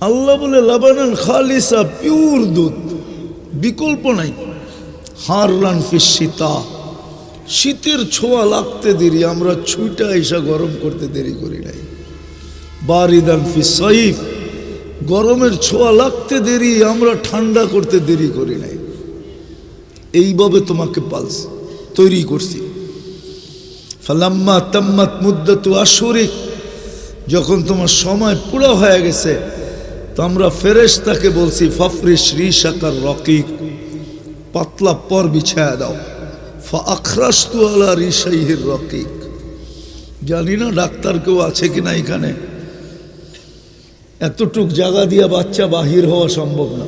আল্লাহ বলে, লাবানান খালিসা, পিওর দুধ। বিকল্প নাই। হার রান শীতা। শীতের ছোঁয়া লাগতে দেরি, আমরা ছুইটা এসা গরম করতে দেরি করি নাই। বারিদান ফি সইফ গরমের ছোঁয়া লাগতে দেরি, আমরা ঠান্ডা করতে দেরি করি নাই। এইভাবে তোমাকে পালস, তৈরি করছি। ফালাম্মা তাম্মাত মুদ্দাতু আসরিক যখন তোমার সময় পুরো হয়ে গেছে তো আমরা ফেরেশতাকে বলছি ফাফরিস রিশাকার রকিক পাতলা পর বিছায়া দাও। ফা আখরাস্তু আলা রিশাইহির রকিক জানি না ডাক্তার কেউ আছে কিনা এখানে। এতটুক জায়গা দিয়া বাচ্চা বাহির হওয়া সম্ভব না।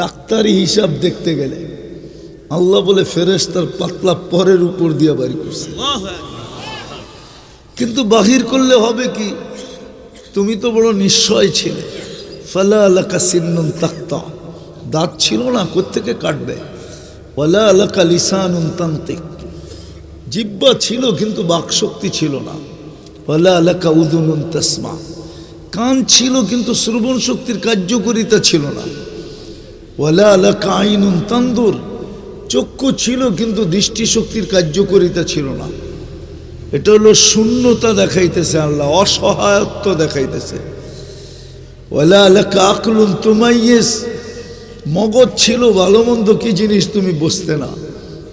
ডাক্তারি হিসাব দেখতে গেলে আল্লাহ বলে, ফেরেশতার পাতলা পরের উপর দিয়ে বাড়ি করছে। কিন্তু বাহির করলে হবে কি? তুমি তো বড় নিশ্চয় ছিলে। ফালা আলাকা সিন্নুন তাক্তা। দাঁত ছিল না, কোত্থেকে কাটবে? ওয়ালা আলাকা লিসানুন তান্তিক। জিব্বা ছিল, কিন্তু বাকশক্তি ছিল না। ওয়ালা আলাকা উদুনুন তাসমা। কান ছিল, কিন্তু শ্রবণ শক্তির কার্যকরিতা ছিল না। ওয়ালা আলাকা আইনুন তান্দুর। চক্ষু ছিল, কিন্তু দৃষ্টিশক্তির কার্যকরিতা ছিল না। এটা হলো শূন্যতা দেখাইতেছে আল্লাহ, অসহায়ত্ব দেখাইতেছে। ওয়ালা আলাকা আকলুন তুমাইয়েস মগজ ছিল ভালো মন্দ কি জিনিস তুমি বুঝতে না।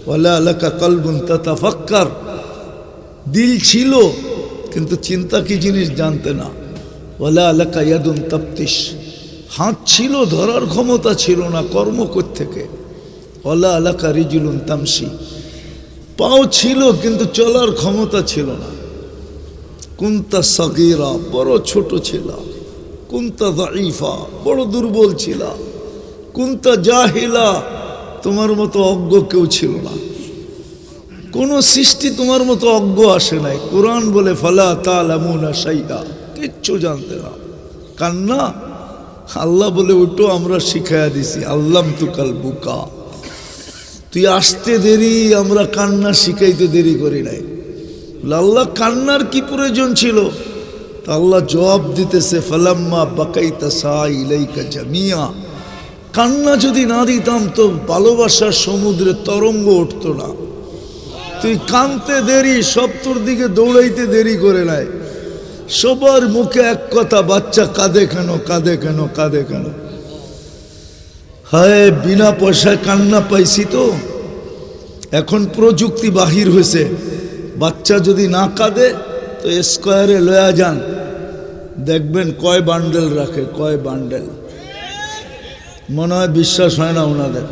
ওয়ালা আলাকা কলবুন তাতাফাক্কার, দিল ছিল কিন্তু চিন্তা কি জিনিস জানতে না। ওয়ালা আলাকা ইয়াদুন তাপ্তিস হাত ছিল, ধরার ক্ষমতা ছিল না, কর্ম থেকে ওলা আলাকা রিজুলুন তামসি পাও ছিল, কিন্তু চলার ক্ষমতা ছিল না। কুন্তা সগিরা, বড় ছোট ছিল। কুন্তা দাইফা বড় দুর্বল ছিল। কুন্তা জাহিলা, তোমার মতো অজ্ঞ কেউ ছিল না। কোন সৃষ্টি তোমার মতো অজ্ঞ আসে নাই। কোরআন বলে, ফালা তালামুনা সাইদা কিচ্ছু জানতে না। কান্না? আল্লাহ বলে ওটো আমরা শিখাইয়া দিছি। আল্লাম তুকাল বুকা তুই আসতে দেরি, আমরা কান্না শিখাইতে দেরি করি নাই। আল্লাহ কান্নার কি প্রয়োজন ছিল? তা আল্লাহ জবাব দিতেছে, ফালাম্মা বাকাইতা সা ইলাইকা জামিয়া। কান্না যদি না দিতাম তো ভালোবাসার সমুদ্রে তরঙ্গ উঠতো না। তুই কানতে দেরি, সব তোর দিকে দৌড়াইতে দেরি করে নাই। সবার মুখে এক কথা, বাচ্চা কাঁদে কেন কাঁদে কেন কাঁদে কেন? হায়, বিনা পয়সায় কান্না পাইছি তো। এখন প্রযুক্তি বাহির হয়েছে বাচ্চা যদি না কাঁদে, তো স্কোয়ারে লয়া যান। দেখবেন কয় বান্ডেল রাখে, কয় বান্ডেল। মনে হয় বিশ্বাস হয় না ওনাদের।